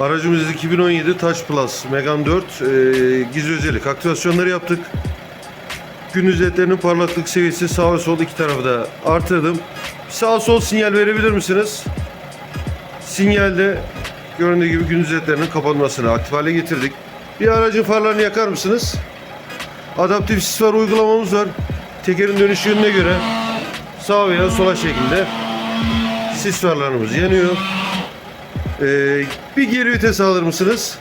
Aracımız 2017 Touch Plus Megane 4 e, gizli özellik aktivasyonları yaptık. Gündüz ledlerinin parlaklık seviyesi sağ ve sol iki tarafı da artırdım. Sağ sol sinyal verebilir misiniz? Sinyalde göründüğü gibi gündüz ledlerinin kapanmasını aktif hale getirdik. Bir aracın farlarını yakar mısınız? Adaptif sis var uygulamamız var. Tekerin dönüş yönüne göre sağ veya sola şeklinde sis farlarımız yanıyor. Ee, bir geri vites alır mısınız?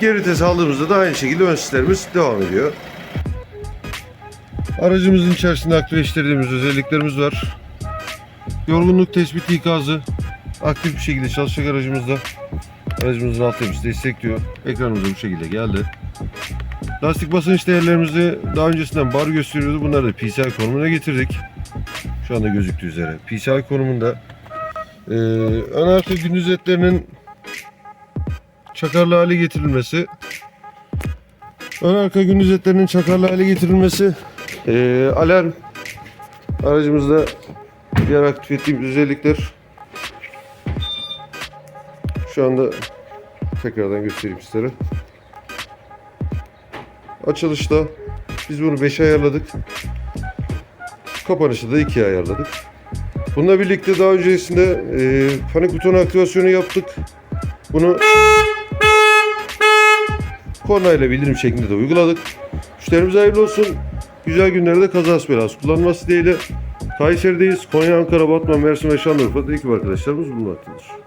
Geri vites aldığımızda da aynı şekilde ön sislerimiz devam ediyor. Aracımızın içerisinde aktifleştirdiğimiz özelliklerimiz var. Yorgunluk tespiti ikazı aktif bir şekilde çalışacak aracımızda. Aracımızın alt tepkisi destekliyor. Ekranımıza bu şekilde geldi. Lastik basınç değerlerimizi daha öncesinden bar gösteriyordu. Bunları da PCI konumuna getirdik. Şu anda gözüktüğü üzere. PCI konumunda. Ee, ön arka gündüz etlerinin çakarlı hale getirilmesi. Ön arka gündüz etlerinin çakarlı hale getirilmesi. Ee, alarm. Aracımızda diğer aktif ettiğimiz özellikler. Şu anda tekrardan göstereyim sizlere. Açılışta biz bunu 5'e ayarladık. Kapanışı da 2'ye ayarladık. Bununla birlikte daha öncesinde e, panik butonu aktivasyonu yaptık. Bunu kornayla bildirim şeklinde de uyguladık. Müşterimize hayırlı olsun. Güzel günlerde kazası belası kullanması dileğiyle. Kayseri'deyiz. Konya, Ankara, Batman, Mersin ve Şanlıurfa'da ekip arkadaşlarımız bulunmaktadır.